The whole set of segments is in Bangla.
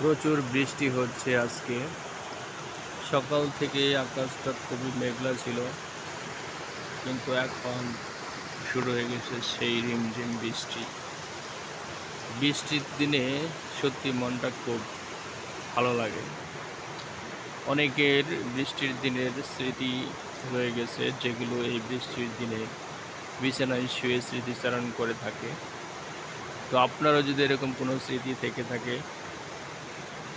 প্রচুর বৃষ্টি হচ্ছে আজকে। সকাল থেকে আকাশটা খুবই মেঘলা ছিল, কিন্তু এখন শুরু হয়ে গেছে সেই রিমঝিম বৃষ্টি। বৃষ্টির দিনে সত্যি মনটা খুব ভালো লাগে। অনেকের বৃষ্টির দিনের স্মৃতি রয়ে গেছে, যেগুলো এই বৃষ্টির দিনে বিছানায় শুয়ে স্মৃতিচারণ করে থাকে। তো আপনারও যদি এরকম কোনো স্মৃতি থেকে থাকে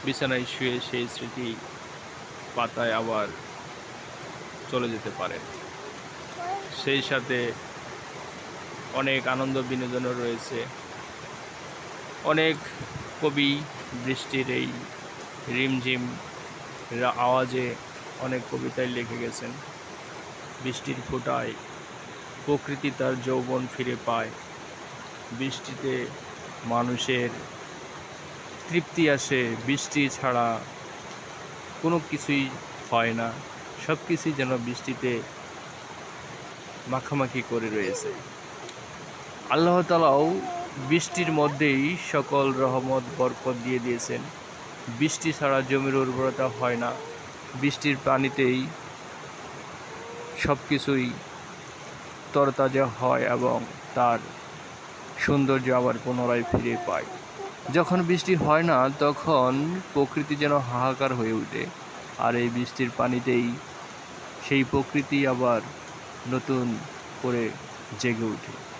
বিছানায় শুয়ে সেই স্মৃতি পাতায় আবার চলে যেতে পারে। সেই সাথে অনেক আনন্দ বিনোদনও রয়েছে। অনেক কবি বৃষ্টির এই রিমঝিম আওয়াজে অনেক কবিতায় লিখে গেছেন, বৃষ্টির ফোঁটায় প্রকৃতি তার যৌবন ফিরে পায়। বৃষ্টিতে মানুষের তৃপ্তি আসে, বৃষ্টি ছাড়া কোনো কিছুই হয় না। সব কিছুই যেন বৃষ্টিতে মাখামাখি করে রয়েছে। আল্লাহ তালাও বৃষ্টির মধ্যেই সকল রহমত, বরকত দিয়ে দিয়েছেন। বৃষ্টি ছাড়া জমির উর্বরতা হয় না। বৃষ্টির পানিতেই সব কিছুই তরতাজা হয় এবং তার সৌন্দর্য আবার পুনরায় ফিরে পায়। যখন বৃষ্টি হয় না, তখন প্রকৃতি যেন হাহাকার হয়ে ওঠে। আর এই বৃষ্টির পানিতেই সেই প্রকৃতি আবার নতুন করে জেগে ওঠে।